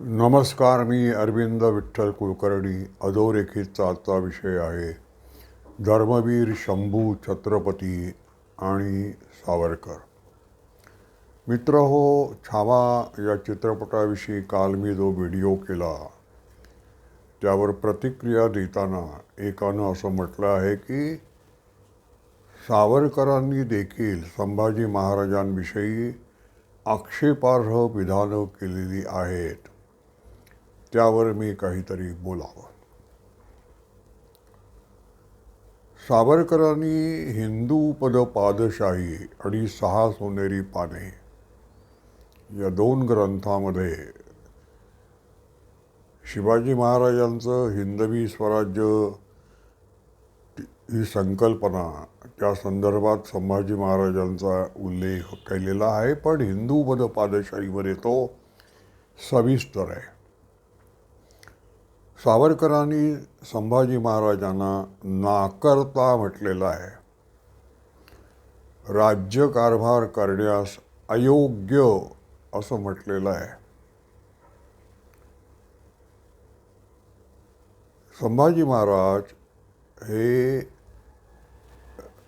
नमस्कार मी अरविंद विठ्ठल कुलकर्णी. अधोरेखितचा आजचा विषय आहे. धर्मवीर शंभू छत्रपती आणि सावरकर. मित्र हो छावा या चित्रपटाविषयी काल मी जो व्हिडिओ केला त्यावर प्रतिक्रिया देताना एकानं असं म्हटलं आहे की सावरकरांनी देखील संभाजी महाराजांविषयी आक्षेपार्ह विधानं केलेली आहेत. त्यावर मी काहीतरी बोलावं. सावरकरांनी हिंदू पद पादशाही आणि सहा सोनेरी पाने या दोन ग्रंथामध्ये शिवाजी महाराजांचं हिंदवी स्वराज्य ही संकल्पना त्या संदर्भात संभाजी महाराजांचा उल्लेख केलेला आहे पण हिंदू पद पादशाहीमध्ये तो सविस्तर आहे. सावरकरांनी संभाजी महाराजांना नाकर्ता म्हटलेलं आहे. राज्यकारभार करण्यास अयोग्य असं म्हटलेलं आहे. संभाजी महाराज हे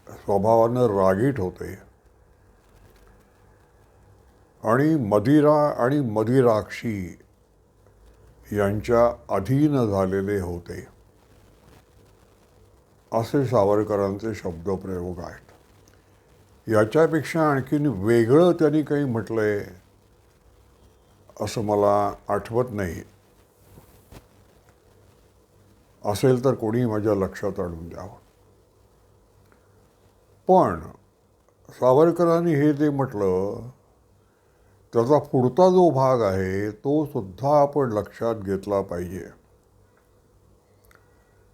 स्वभावानं रागीट होते. आणि मदिरा आणि मदिराक्षी यांच्या अधीन झालेले होते. असे सावरकरांचे शब्दप्रयोग आहेत. याच्यापेक्षा आणखीन वेगळं त्यांनी काही म्हटलंय असं मला आठवत नाही. असेल तर कोणी माझ्या लक्षात आणून द्यावं. पण सावरकरांनी हे जे म्हटलं त्याचा पुढचा जो भाग आहे तो सुद्धा आपण लक्षात घेतला पाहिजे.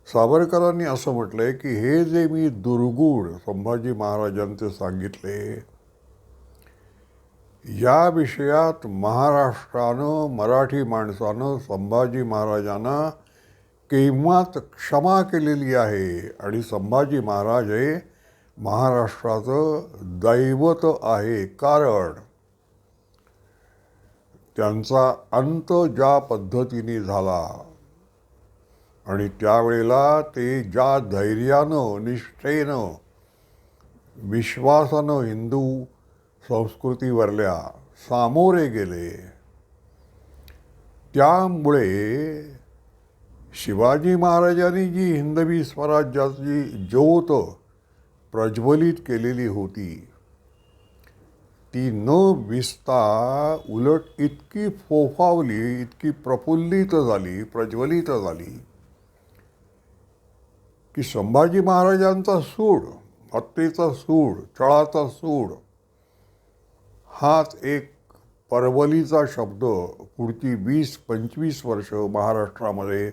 सावरकरांनी असं म्हटलंय की हे जे मी दुर्गुण संभाजी महाराजांचे सांगितले या विषयात महाराष्ट्रानं मराठी माणसानं संभाजी महाराजांना केव्हाच क्षमा केलेली आहे आणि संभाजी महाराज हे महाराष्ट्राचं दैवत आहे. कारण त्यांचा अंत ज्या पद्धतीने झाला. आणि त्यावेळेला ते ज्या धैर्यानं निष्ठेनं विश्वासानं हिंदू संस्कृतीवरल्या सामोरे गेले त्यामुळे शिवाजी महाराजांनी जी हिंदवी स्वराज्याची ज्योत प्रज्वलित केलेली होती ती न विसता उलट इतकी फोफावली इतकी प्रफुल्लित झाली प्रज्वलित झाली की संभाजी महाराजांचा सूड हत्तीचा सूड छळाचा सूड हाच एक परवलीचा शब्द पुढची वीस पंचवीस वर्ष महाराष्ट्रामध्ये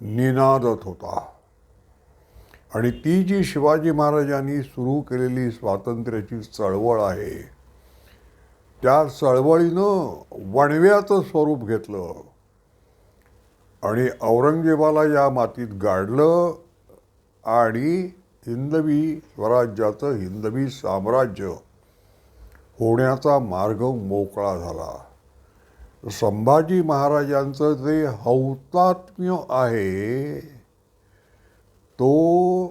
निनादत होता. आणि ती जी शिवाजी महाराजांनी सुरू केलेली स्वातंत्र्याची चळवळ आहे त्या चळवळीनं वणव्याचं स्वरूप घेतलं. आणि औरंगजेबाला या मातीत गाडलं आणि हिंदवी स्वराज्याचं हिंदवी साम्राज्य होण्याचा मार्ग मोकळा झाला. संभाजी महाराजांचं जे हौतात्म्य आहे तो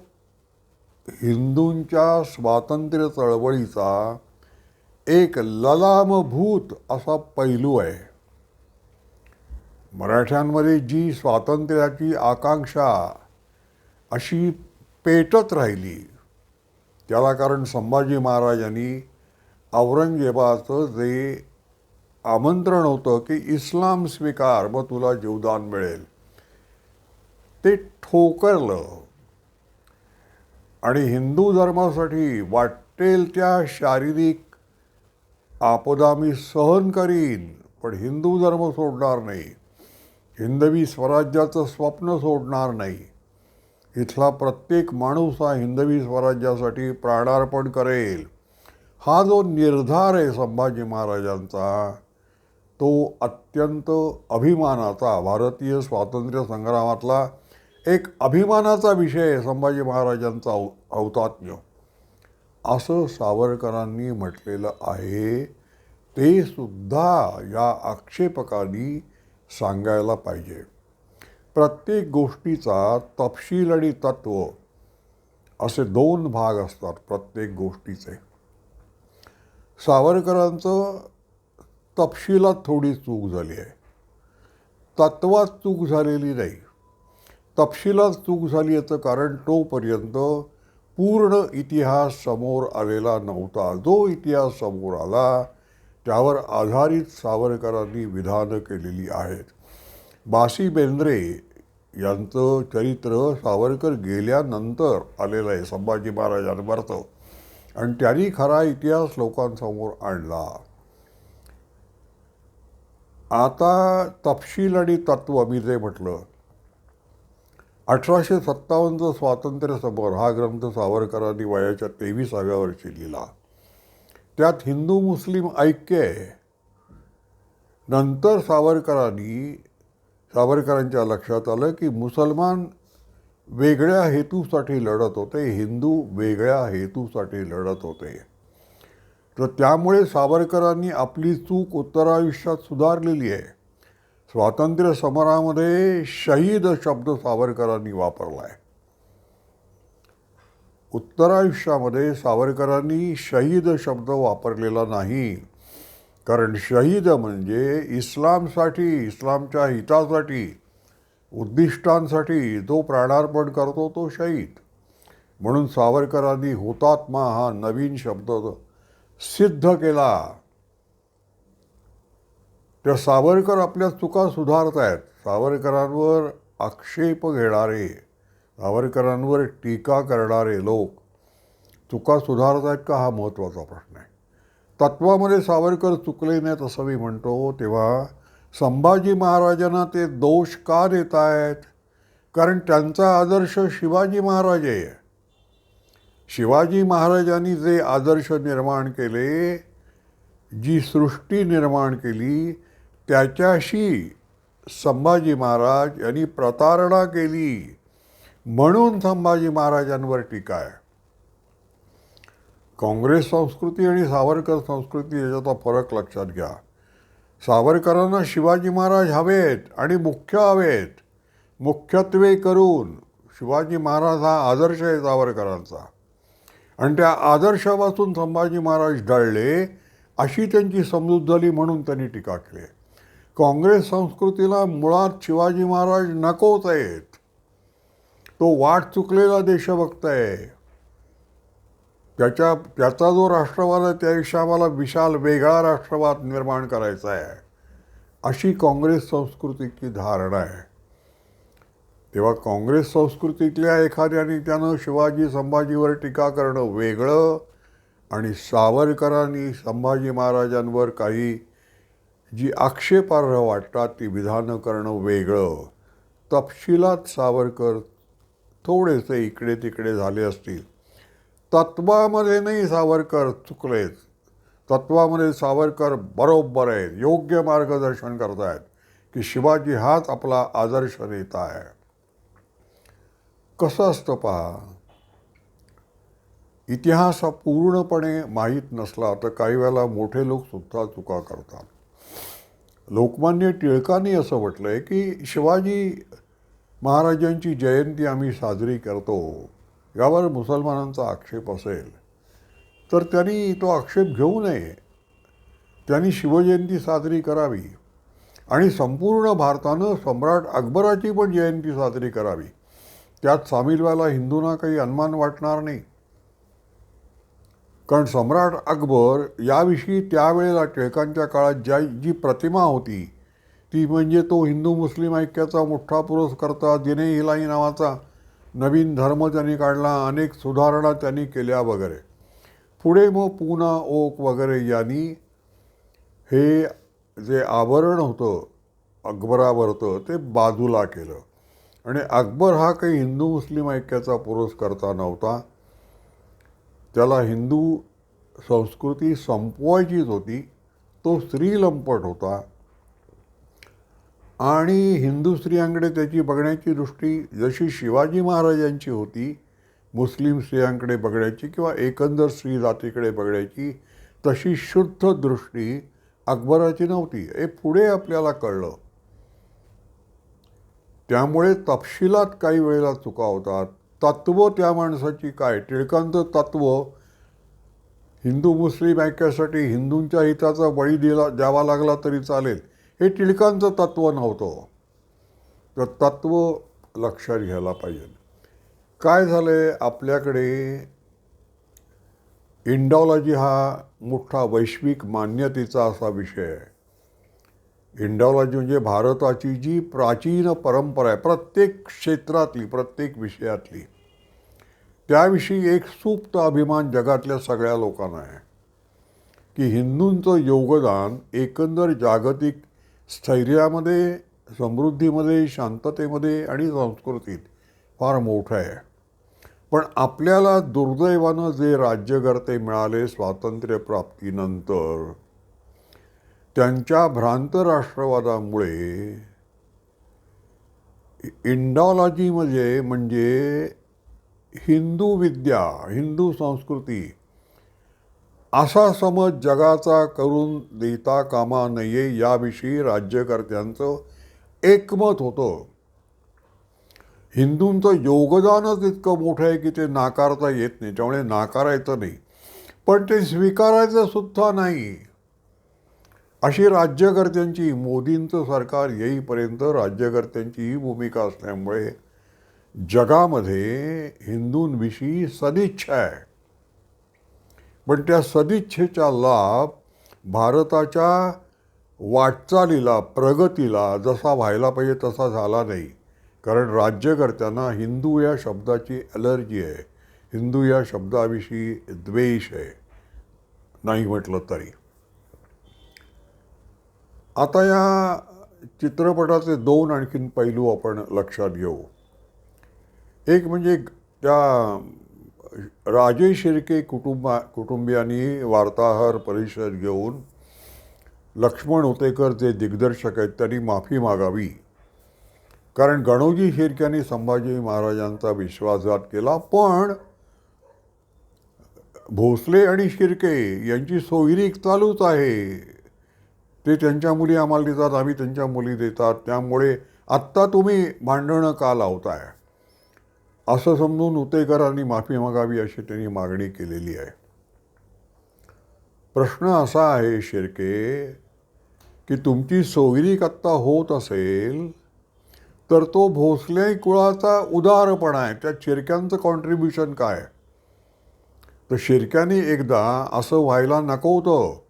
हिंदूंच्या स्वातंत्र्य चळवळीचा एक ललामभूत असा पैलू आहे. मराठ्यांमध्ये जी स्वातंत्र्याची आकांक्षा अशी पेटत राहिली त्याला कारण संभाजी महाराजांनी औरंगजेबाचं जे आमंत्रण होतं की इस्लाम स्वीकार मग तुला जीवदान मिळेल ते ठोकरलं. आणि हिंदू धर्मासाठी वाटेल त्या शारीरिक आपदा मी सहन करीन पण हिंदू धर्म सोडणार नाही. हिंदवी स्वराज्याचं स्वप्न सोडणार नाही. इथला प्रत्येक माणूस हा हिंदवी स्वराज्यासाठी प्राणार्पण करेल. हा जो निर्धार आहे संभाजी महाराजांचा तो अत्यंत अभिमानाचा भारतीय स्वातंत्र्य संग्रामातला एक अभिमानाचा विषय आहे संभाजी महाराजांचा औ औतात्म्य. असं सावरकरांनी म्हटलेलं आहे ते सुद्धा या आक्षेपकांनी सांगायला पाहिजे. प्रत्येक गोष्टीचा तपशील आणि तत्व असे दोन भाग असतात प्रत्येक गोष्टीचे. सावरकरांचं तपशिलात थोडी चूक झाली आहे. तत्वात चूक झालेली नाही. तपशिलात चूक झाली याचं कारण तोपर्यंत पूर्ण इतिहास समोर आलेला नव्हता. जो इतिहास समोर आला त्यावर आधारित सावरकरांनी विधानं केलेली आहेत. बासी बेंद्रे यांचं चरित्र सावरकर गेल्यानंतर आलेलं आहे संभाजी महाराजांवरचं. आणि त्यांनी खरा इतिहास लोकांसमोर आणला. आता तपशील आणि तत्व मी जे म्हटलं अठराशे सत्तावन्नचं स्वातंत्र्य समोर हा ग्रंथ सावरकरांनी वयाच्या तेविसाव्या वर्षी लिहिला. त्यात हिंदू मुस्लिम ऐक्य आहे. नंतर सावरकरांनी सावरकरांच्या लक्षात आलं की मुसलमान वेगळ्या हेतूसाठी लढत होते हिंदू वेगळ्या हेतूसाठी लढत होते. तर त्यामुळे सावरकरांनी आपली चूक उत्तरायुष्यात सुधारलेली आहे. स्वातंत्र्य समरामध्ये शहीद शब्द सावरकरांनी वापरला आहे उत्तरायुष्यामध्ये सावरकरांनी शहीद शब्द वापरलेला नाही. कारण शहीद म्हणजे इस्लामसाठी इस्लामच्या हितासाठी उद्दिष्टांसाठी जो प्राणार्पण करतो तो शहीद. म्हणून सावरकरांनी हुतात्मा हा नवीन शब्द सिद्ध केला. त्या सावरकर आपल्या चुका सुधारत आहेत सावरकरांवर आक्षेप घेणारे सावरकरांवर टीका करणारे लोक चुका सुधारत आहेत का हा महत्त्वाचा प्रश्न आहे. तत्वामध्ये सावरकर चुकले नाहीत असं मी म्हणतो. तेव्हा संभाजी महाराजांना ते दोष का देत आहेत कारण त्यांचा आदर्श शिवाजी महाराज आहे. शिवाजी महाराजांनी जे आदर्श निर्माण केले जी सृष्टी निर्माण केली त्याच्याशी संभाजी महाराज यांनी प्रतारणा केली. म्हणून संभाजी महाराजांवर टीका आहे. काँग्रेस संस्कृती आणि सावरकर संस्कृती याच्यातला फरक लक्षात घ्या. सावरकरांना शिवाजी महाराज हवेत आणि मुख्य हवेत मुख्यत्वे करून शिवाजी महाराज हा आदर्श आहे सावरकरांचा. आणि त्या आदर्शापासून संभाजी महाराज ढळले अशी त्यांची समजूत झाली म्हणून त्यांनी टीका केली काँग्रेस संस्कृतीला मुळात शिवाजी महाराज नकोच आहेत. तो वाट चुकलेला देशभक्त आहे. त्याच्या त्याचा जो राष्ट्रवाद आहे त्याविषयी आम्हाला विशाल वेगळा राष्ट्रवाद निर्माण करायचा आहे. अशी काँग्रेस संस्कृतीची धारणा आहे. तेव्हा काँग्रेस संस्कृतीतल्या एखाद्याने त्यानं शिवाजी संभाजीवर टीका करणं वेगळं आणि सावरकरांनी संभाजी महाराजांवर काही जी आक्षेपार्ह वाटतात ती विधानं करणं वेगळं. तपशिलात सावरकर थोडेसे इकडे तिकडे झाले असतील. तत्वामध्ये नाही सावरकर चुकलेत. तत्वामध्ये सावरकर बरोबर आहेत योग्य मार्गदर्शन करतायत की शिवाजी हाच आपला आदर्श नेता आहे. कसं असतं पहा इतिहास हा पूर्णपणे माहीत नसला तर काही वेळेला मोठे लोकसुद्धा चुका करतात. लोकमान्य टिळकांनी असं म्हटलं आहे की शिवाजी महाराजांची जयंती आम्ही साजरी करतो यावर मुसलमानांचा आक्षेप असेल तर त्यांनी तो आक्षेप घेऊ नये. त्यांनी शिवजयंती साजरी करावी आणि संपूर्ण भारतानं सम्राट अकबराची पण जयंती साजरी करावी. त्यात सामील व्हायला हिंदूंना काही अनुमान वाटणार नाही. कारण सम्राट अकबर याविषयी त्यावेळेला टिळकांच्या काळात ज्या जी प्रतिमा होती ती म्हणजे तो हिंदू मुस्लिम ऐक्याचा मोठा पुरस्कर्ता दिने हिलाई नावाचा नवीन धर्म त्यांनी काढला अनेक सुधारणा त्यांनी केल्या वगैरे. पुढे मग पूना ओक वगैरे यांनी हे जे आवरण होतं अकबरावरचं ते बाजूला केलं. आणि अकबर हा काही हिंदू मुस्लिम ऐक्याचा पुरस्कर्ता नव्हता. त्याला हिंदू संस्कृती संपवायचीच होती तो स्त्रीलंपट होता. आणि हिंदू स्त्रियांकडे त्याची बघण्याची दृष्टी जशी शिवाजी महाराजांची होती मुस्लिम स्त्रियांकडे बघण्याची किंवा एकंदर स्त्री जातीकडे बघण्याची तशी शुद्ध दृष्टी अकबराची नव्हती. हे पुढे आपल्याला कळलं. त्यामुळे तपशिलात काही वेळेला चुका होतात. तत्व त्या माणसाची काय? टिळकांचं तत्व हिंदू मुस्लिम ऐक्यासाठी हिंदूंच्या हिताचा बळी दिला द्यावा लागला तरी चालेल. हे टिळकांचं तत्व नव्हतं. तर तत्व लक्षात घ्यायला पाहिजे. काय झालं आहे आपल्याकडे इंडॉलॉजी हा मोठा वैश्विक मान्यतेचा असा विषय आहे. इंडॉलॉजी म्हणजे भारताची जी प्राचीन परंपरा आहे प्रत्येक क्षेत्रातली प्रत्येक विषयातली त्याविषयी एक सुप्त अभिमान जगातल्या सगळ्या लोकांना आहे. की हिंदूंचं योगदान एकंदर जागतिक स्थैर्यामध्ये समृद्धीमध्ये शांततेमध्ये आणि संस्कृतीत फार मोठं आहे. पण आपल्याला दुर्दैवानं जे राज्यकर्ते मिळाले स्वातंत्र्यप्राप्तीनंतर त्यांच्या भ्रांत राष्ट्रवादामुळे इंडॉलॉजीमध्ये म्हणजे, म्हणजे हिंदू विद्या हिंदू संस्कृती असा समज जगाचा करून देता कामा नये याविषयी राज्यकर्त्यांचं एकमत होतं. हिंदूंचं योगदानच इतकं मोठं आहे की ते नाकारता येत नाही. त्यामुळे नाकारायचं नाही. पण ते स्वीकारायचं सुद्धा नाही. अशी राज्यकर्त्यांची मोदींचं सरकार येईपर्यंत राज्यकर्त्यांची ही भूमिका असल्यामुळे जगामध्ये हिंदूंविषयी सदिच्छा आहे. पण त्या सदिच्छेचा लाभ भारताच्या वाटचालीला प्रगतीला जसा व्हायला पाहिजे तसा झाला नाही. कारण राज्यकर्त्यांना हिंदू या शब्दाची ॲलर्जी आहे. हिंदू या शब्दाविषयी द्वेष आहे. नाही म्हटलं तरी. आता या चित्रपटाचे दोन आणखीन पैलू आपण लक्षात घेऊ. एक म्हणजे त्या राजे शिर्के कुटुंबा कुटुंबियांनी वार्ताहर परिषद घेऊन लक्ष्मण उतेकर जे दिग्दर्शक आहेत त्यांनी माफी मागावी. कारण गणोजी शिर्क्यांनी संभाजी महाराजांचा विश्वासघात केला पण भोसले आणि शिर्के यांची सोयरीक चालूच आहे. ते त्यांच्या मुली आम्हाला देतात आम्ही त्यांच्या मुली देतात. त्यामुळे आत्ता तुम्ही भांडणं का लावताय? असं समजून उतेकरांनी माफी मागावी अशी त्यांनी मागणी केलेली आहे. प्रश्न असा आहे शिर्के की तुमची सोयरीक आत्ता होत असेल तर तो भोसले कुळाचा उदारपणा आहे. त्या शिरक्यांचं कॉन्ट्रीब्युशन काय? तर शिरक्यांनी एकदा असं व्हायला नको होतं.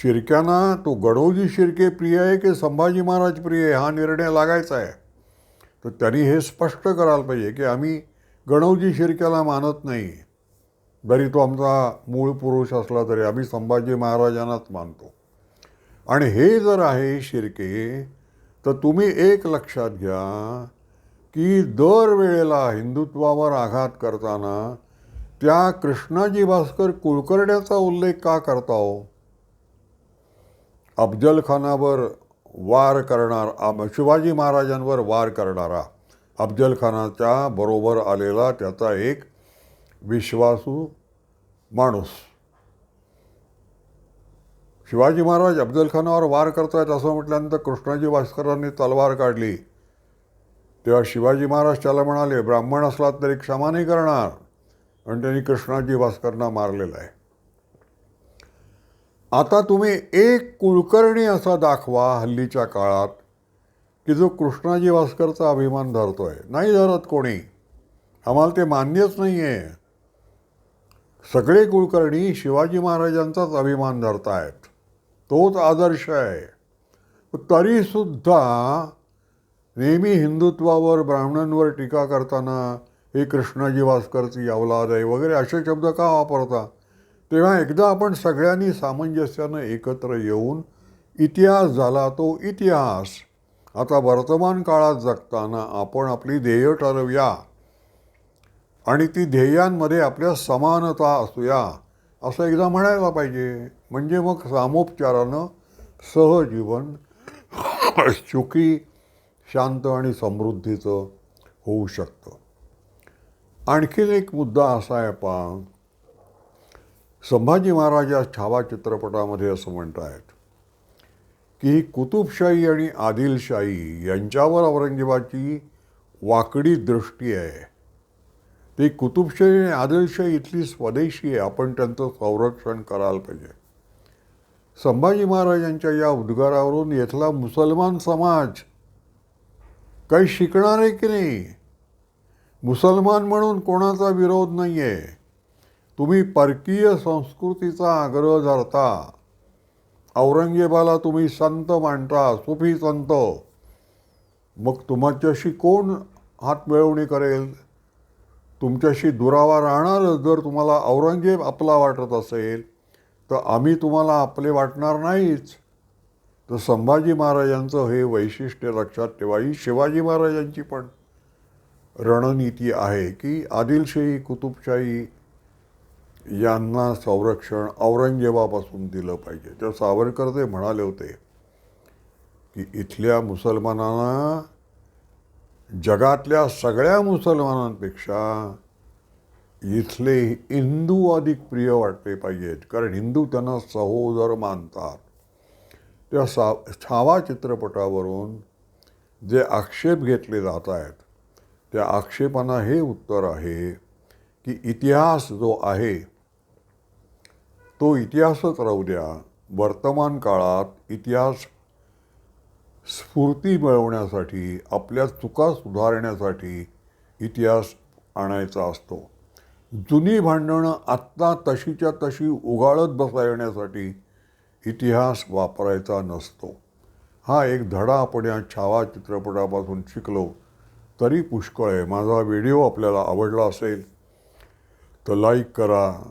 शिरक्यांना तो गणोजी शिर्के प्रिय आहे की संभाजी महाराज प्रिय आहे? हा निर्णय लागायचा आहे. तर त्यांनी हे स्पष्ट करायला पाहिजे की आम्ही गणोजी शिर्क्याला मानत नाही. जरी तो आमचा मूळ पुरुष असला तरी आम्ही संभाजी महाराजांनाच मानतो. आणि हे जर आहे शिर्के तर तुम्ही एक लक्षात घ्या की दरवेळेला हिंदुत्वावर आघात करताना त्या कृष्णाजी भास्कर कुलकर्ण्याचा उल्लेख का करता हो? अफजलखानावर वार करणार शिवाजी महाराजांवर वार करणारा अफजलखानाच्या बरोबर आलेला त्याचा एक विश्वासू माणूस. शिवाजी महाराज अफजलखानावर वार करतायत असं म्हटल्यानंतर कृष्णाजी भास्करांनी तलवार काढली. तेव्हा शिवाजी महाराज त्याला म्हणाले ब्राह्मण असलात तरी क्षमा नाही करणार. आणि त्यांनी कृष्णाजी भास्करांना मारलेलं आहे. आता तुम्ही एक कुलकर्णी असा दाखवा हल्लीच्या काळात की जो कृष्णाजी भास्करचा अभिमान धरतोय. नाही धरत कोणी. आम्हाला ते मान्यच नाही आहे सगळे कुलकर्णी शिवाजी महाराजांचाच अभिमान धरतायत. तोच आदर्श आहे. तरीसुद्धा नेहमी हिंदुत्वावर ब्राह्मणांवर टीका करताना हे कृष्णाजी भास्करची अवलाद आहे वगैरे असे शब्द का वापरता? तेव्हा एकदा आपण सगळ्यांनी सामंजस्यानं एकत्र येऊन इतिहास झाला तो इतिहास. आता वर्तमान काळात जगताना आपण आपली ध्येय ठरवूया. आणि ती ध्येयांमध्ये आपल्या समानता असूया असं एकदा म्हणायला पाहिजे. म्हणजे मग सामोपचारानं सहजीवन सुखी शांत आणि समृद्धीचं होऊ शकतं. आणखीन एक मुद्दा असा आहे पा संभाजी महाराज या छावा चित्रपटामध्ये असं म्हणत आहेत की कुतुबशाही आणि आदिलशाही यांच्यावर औरंगजेबाची वाकडी दृष्टी आहे. ती कुतुबशाही आणि आदिलशाही इथली स्वदेशी आहे. आपण त्यांचं संरक्षण करायला पाहिजे. संभाजी महाराजांच्या या उद्गारावरून इथला मुसलमान समाज काही शिकणार आहे की नाही? मुसलमान म्हणून कोणाचा विरोध नाही आहे तुम्ही परकीय संस्कृतीचा आग्रह धरता. औरंगजेबाला तुम्ही संत मांडता सुफी संत. मग तुमच्याशी कोण हात मिळवणी करेल? तुमच्याशी दुरावा राहणारच जर तुम्हाला औरंगजेब आपला वाटत असेल तर आम्ही तुम्हाला आपले वाटणार नाहीच. तर संभाजी महाराजांचं हे वैशिष्ट्य लक्षात ठेवा. ही शिवाजी महाराजांची पण रणनीती आहे की आदिलशाही कुतुबशाही यांना संरक्षण औरंगजेबापासून दिलं पाहिजे. तर सावरकर ते म्हणाले होते की इथल्या मुसलमानांना जगातल्या सगळ्या मुसलमानांपेक्षा इथले हिंदू अधिक प्रिय वाटले पाहिजेत. कारण हिंदू त्यांना सहोदर मानतात. त्या सा छावा चित्रपटावरून जे आक्षेप घेतले जात आहेत त्या आक्षेपांना हे उत्तर आहे की इतिहास जो आहे तो इतिहासच राहू द्या. वर्तमान काळात इतिहास स्फूर्ती मिळवण्यासाठी आपल्या चुका सुधारण्यासाठी इतिहास आणायचा असतो. जुनी भांडणं आत्ता तशीच्या तशी उगाळत बसावण्यासाठी इतिहास वापरायचा नसतो. हा एक धडा आपण या छावा चित्रपटापासून शिकलो तरी पुष्कळ आहे. माझा व्हिडिओ आपल्याला आवडला असेल तर लाईक करा